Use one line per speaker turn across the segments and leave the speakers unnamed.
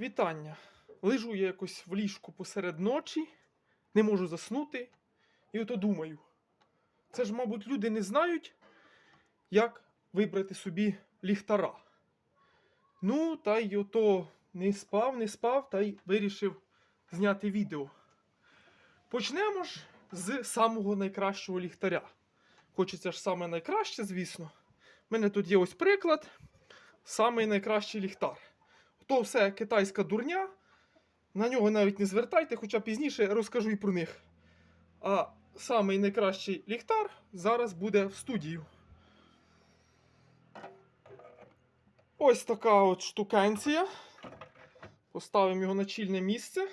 Вітання. Лежу я якось в ліжку посеред ночі, не можу заснути. І ото думаю. Це ж, мабуть, люди не знають, як вибрати собі ліхтара. Ну, та й ото не спав, не спав, та й вирішив зняти відео. Почнемо ж з самого найкращого ліхтаря. Хочеться ж саме найкраще, звісно. У мене тут є ось приклад. Самий найкращий ліхтар. То все китайська дурня. На нього навіть не звертайте, хоча пізніше розкажу і про них. А самий найкращий ліхтар зараз буде в студію. Ось така от штукенція. Поставимо його на чільне місце.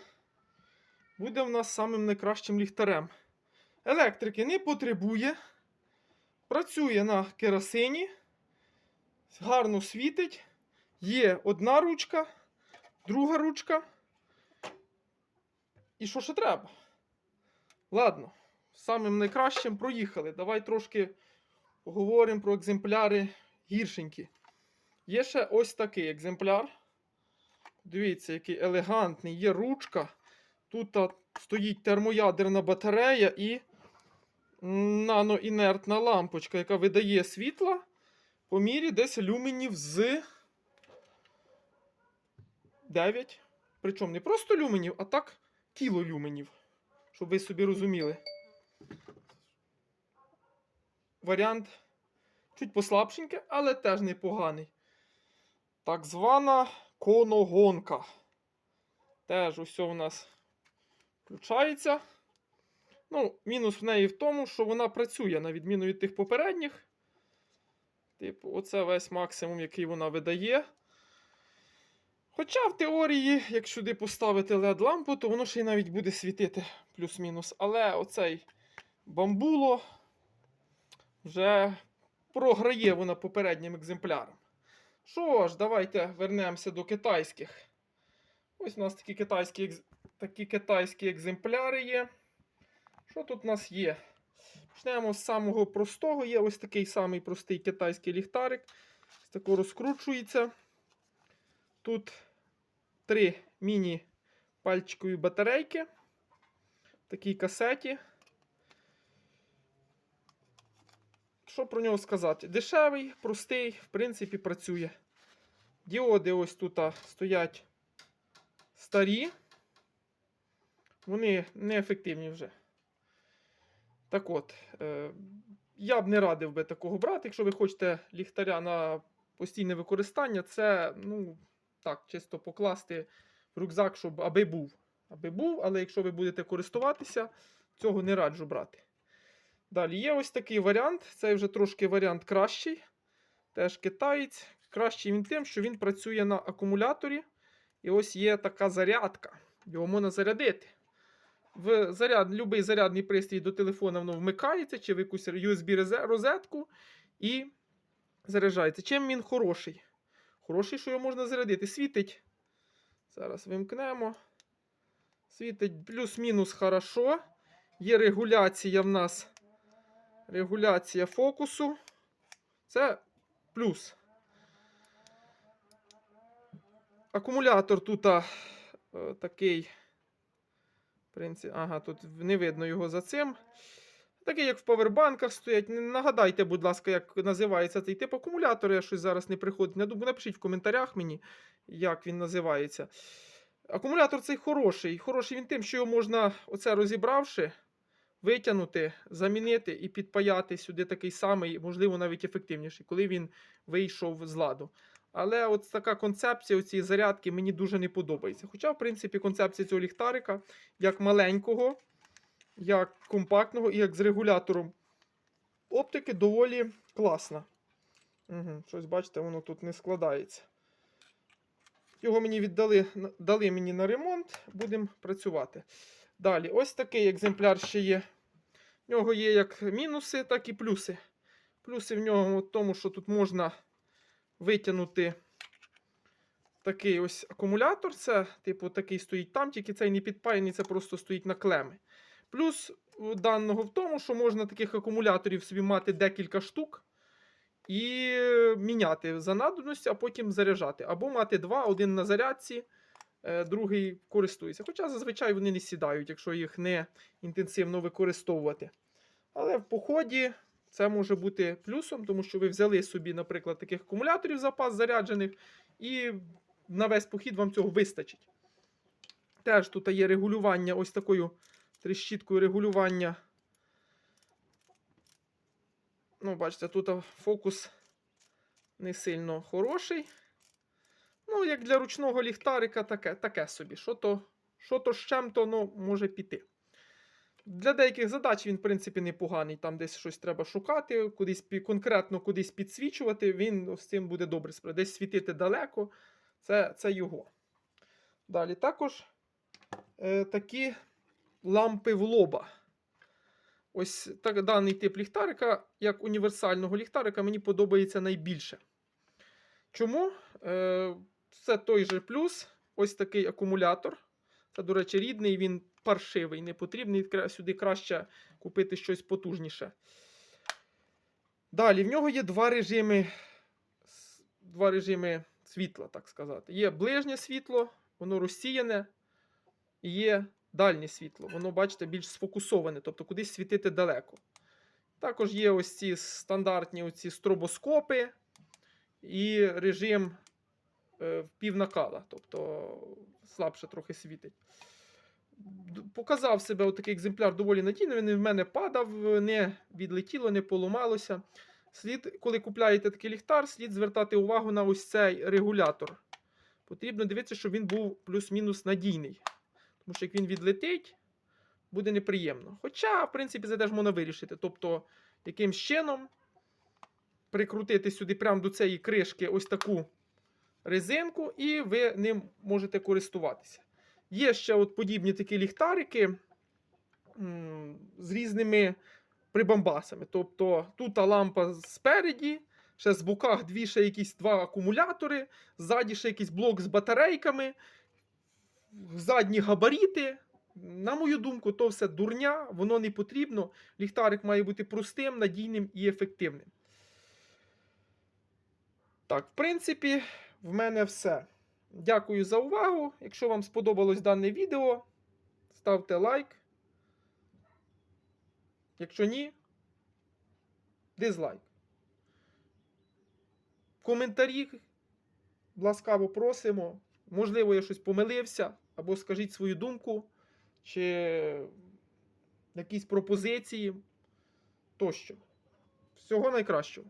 Буде в нас самим найкращим ліхтарем. Електрики не потребує. Працює на керосині. Гарно світить. Є одна ручка, друга ручка. І що ще треба? Ладно, самим найкращим проїхали. Давай трошки поговоримо про екземпляри гіршенькі. Є ще ось такий екземпляр. Дивіться, який елегантний, є ручка. Тут стоїть термоядерна батарея і наноінертна лампочка, яка видає світла по мірі десь люменів з 9. Причому не просто люменів, а так кілолюменів. Щоб ви собі розуміли. Варіант чуть послабшенький, але теж непоганий. Так звана коногонка. Теж усе у нас включається. Ну, мінус в неї в тому, що вона працює, на відміну від тих попередніх. Типу, оце весь максимум, який вона видає. Хоча в теорії, як сюди поставити LED-лампу, то воно ще й навіть буде світити плюс-мінус. Але оцей бамбуло вже програє вона попереднім екземплярам. Що ж, давайте вернемося до китайських. Ось у нас такі китайські, такі китайські екземпляри є. Що тут у нас є? Почнемо з самого простого. Є ось такий самий простий китайський ліхтарик. Ось тако розкручується. Тут три міні-пальчикові батарейки. В такій касеті. Що про нього сказати? Дешевий, простий, в принципі, працює. Діоди ось тут стоять старі. Вони неефективні вже. Так от, е, я б не радив би такого брати, якщо ви хочете ліхтаря на постійне використання, це, ну, так, чисто покласти в рюкзак, щоб аби був. Аби був, але якщо ви будете користуватися, цього не раджу брати. Далі є ось такий варіант. Це вже трошки варіант кращий. Теж китаєць. Кращий він тим, що він працює на акумуляторі. І ось є така зарядка. Його можна зарядити. В заряд, любий зарядний пристрій до телефона воно вмикається, чи в якусь USB розетку і заряджається. Чим він хороший? Хороший, що його можна зарядити. Світить. Зараз вимкнемо. Світить плюс-мінус хорошо. Є регуляція в нас. Регуляція фокусу. Це плюс. Акумулятор тут а, е, такий. В принципі, ага, тут не видно його за цим. Такий, як в павербанках стоять. Нагадайте, будь ласка, як називається цей тип акумулятора. Я щось зараз не приходить на думку. Напишіть в коментарях мені, як він називається. Акумулятор цей хороший. Хороший він тим, що його можна, оце розібравши, витягнути, замінити і підпаяти сюди такий самий, можливо, навіть ефективніший, коли він вийшов з ладу. Але от така концепція цієї зарядки мені дуже не подобається. Хоча, в принципі, концепція цього ліхтарика, як маленького, як компактного і як з регулятором оптики, доволі класна. Угу, щось, бачите, воно тут не складається. Його мені віддали, дали мені на ремонт, будемо працювати. Далі, ось такий екземпляр ще є. В нього є як мінуси, так і плюси. Плюси в нього в тому, що тут можна витягнути такий ось акумулятор. Це, типу, такий стоїть там, тільки цей не підпаяний, це просто стоїть на клеми. Плюс даного в тому, що можна таких акумуляторів собі мати декілька штук і міняти за надобності, а потім заряджати. Або мати два, один на зарядці, е, другий користується. Хоча зазвичай вони не сідають, якщо їх не інтенсивно використовувати. Але в поході це може бути плюсом, тому що ви взяли собі, наприклад, таких акумуляторів запас заряджених, і на весь похід вам цього вистачить. Теж тут є регулювання ось такою тріщіткою регулювання. Ну, бачите, тут фокус не сильно хороший. Ну, як для ручного ліхтарика, таке, таке собі. Що то, що то з чим-то ну, може піти. Для деяких задач він, в принципі, непоганий. Там десь щось треба шукати, кудись конкретно кудись підсвічувати, він з цим буде добре. Десь світити далеко. Це, це його. Далі також е, такі лампи в лоба. Ось так, даний тип ліхтарика, як універсального ліхтарика, мені подобається найбільше. Чому? Е, це той же плюс. Ось такий акумулятор. Це, до речі, рідний, він паршивий, не потрібний. Сюди краще купити щось потужніше. Далі, в нього є два режими, два режими світла, так сказати. Є ближнє світло, воно розсіяне, є дальнє світло. Воно, бачите, більш сфокусоване, тобто кудись світити далеко. Також є ось ці стандартні оці стробоскопи і режим е, півнакала, тобто слабше трохи світить. Показав себе отакий екземпляр доволі надійно. Він в мене падав, не відлетіло, не поламалося. Слід, коли купляєте такий ліхтар, слід звертати увагу на ось цей регулятор. Потрібно дивитися, щоб він був плюс-мінус надійний. Тому що як він відлетить, буде неприємно. Хоча, в принципі, це теж можна вирішити. Тобто, якимсь чином прикрутити сюди прямо до цієї кришки ось таку резинку, і ви ним можете користуватися. Є ще от подібні такі ліхтарики з різними прибамбасами. Тобто тут лампа спереді, ще з боках дві ще якісь два акумулятори, ззаді ще якийсь блок з батарейками, задні габаріти. На мою думку, то все дурня, воно не потрібно. Ліхтарик має бути простим, надійним і ефективним. Так, в принципі, в мене все. Дякую за увагу. Якщо вам сподобалось дане відео, ставте лайк. Якщо ні, дизлайк. Коментарі ласкаво просимо. Можливо, я щось помилився, або скажіть свою думку, чи якісь пропозиції тощо. Всього найкращого.